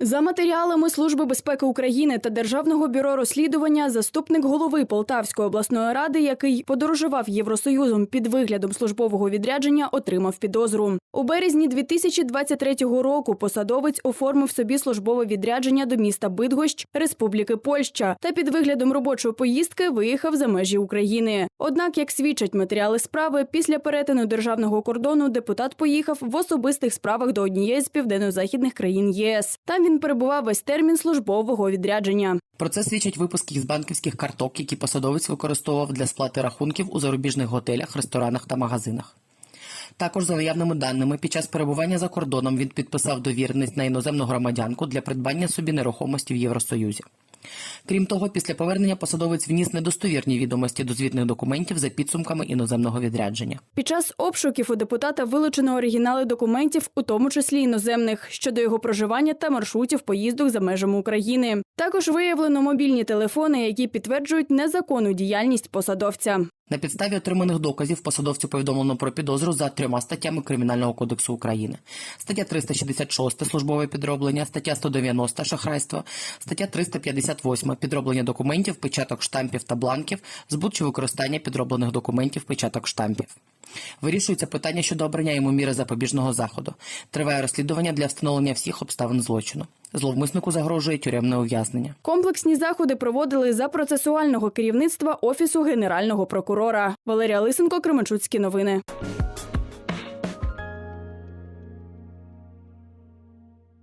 За матеріалами Служби безпеки України та Державного бюро розслідування, заступник голови Полтавської обласної ради, який подорожував Євросоюзом під виглядом службового відрядження, отримав підозру. У березні 2023 року посадовець оформив собі службове відрядження до міста Бидгощ, Республіки Польща, та під виглядом робочої поїздки виїхав за межі України. Однак, як свідчать матеріали справи, після перетину державного кордону депутат поїхав в особистих справах до однієї з південно-західних країн ЄС. Там він перебував весь термін службового відрядження. Про це свідчать випуски з банківських карток, які посадовець використовував для сплати рахунків у зарубіжних готелях, ресторанах та магазинах. Також за наявними даними, під час перебування за кордоном він підписав довіреність на іноземну громадянку для придбання собі нерухомості в Євросоюзі. Крім того, після повернення посадовець вніс недостовірні відомості до звітних документів за підсумками іноземного відрядження. Під час обшуків у депутата вилучено оригінали документів, у тому числі іноземних, щодо його проживання та маршрутів поїздок за межами України. Також виявлено мобільні телефони, які підтверджують незаконну діяльність посадовця. На підставі отриманих доказів посадовцю повідомлено про підозру за трьома статтями Кримінального кодексу України: стаття 366 службове підроблення, стаття 190 шахрайство, стаття 358 підроблення документів, печаток штампів та бланків, збут чи використання підроблених документів, печаток штампів. Вирішується питання щодо обрання йому міри запобіжного заходу. Триває розслідування для встановлення всіх обставин злочину. Зловмиснику загрожує тюремне ув'язнення. Комплексні заходи проводили за процесуального керівництва офісу генерального прокурора. Валерія Лисенко, Кременчуцькі новини.